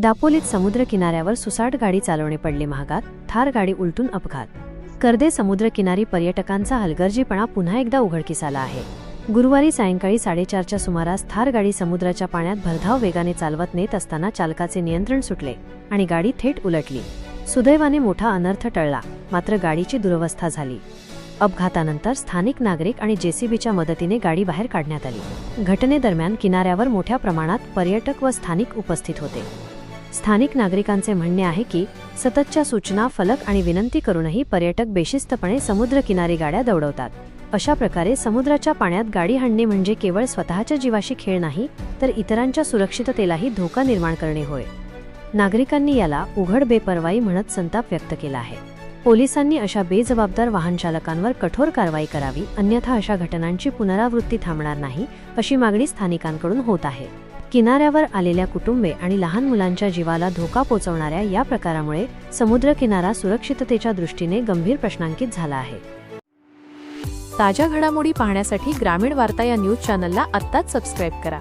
दापोलीत समुद्र किनाऱ्यावर सुसाट गाडी चालवणे पडले महागात थार गाडी उलटून अपघात. कर्दे समुद्रकिनारी पर्यटकांचा हलगर्जीपणा पुन्हा एकदा उघडकीस आला आहे. गुरुवारी सायंकाळी साडेचारच्या सुमारास थार गाडी समुद्राच्या पाण्यात भरधाव वेगाने चालवत नेत असताना चालकाचे नियंत्रण सुटले आणि गाडी थेट उलटली. सुदैवाने मोठा अनर्थ टळला मात्र गाडीची दुरवस्था झाली. अपघातानंतर स्थानिक नागरिक आणि जेसीबीच्या मदतीने गाडी बाहेर काढण्यात आली. घटनेदरम्यान किनाऱ्यावर मोठ्या प्रमाणात पर्यटक व स्थानिक उपस्थित होते. स्थानिक नागरिकांचे म्हणणे आहे की सततच्या सूचना फलक आणि विनंती करूनही पर्यटक बेशिस्तपणे समुद्रकिनारी गाड्या दौडवतात. अशा प्रकारे समुद्राच्या पाण्यात गाडी हाणणे म्हणजे केवळ स्वतःच्या जीवाशी खेळ नाही तर इतरांच्या सुरक्षिततेलाही धोका निर्माण करणे होय. नागरिकांनी याला उघड बेपर्वाई म्हणत संताप व्यक्त केला आहे. पोलिसांनी अशा बेजबाबदार वाहन चालकांवर कठोर कारवाई करावी अन्यथा अशा घटनांची पुनरावृत्ती थांबणार नाही अशी मागणी स्थानिकांकडून होत आहे. किनाऱ्यावर आलेल्या कुटुंबे आणि लहान मुलांच्या जीवाला धोका पोचवणाऱ्या या प्रकारामुळे समुद्रकिनारा सुरक्षिततेच्या दृष्टीने गंभीर प्रश्नांकित झाला आहे. ताज्या घडामोडी पाहण्यासाठी ग्रामीण वार्ता या न्यूज चॅनलला आत्ताच सबस्क्राईब करा.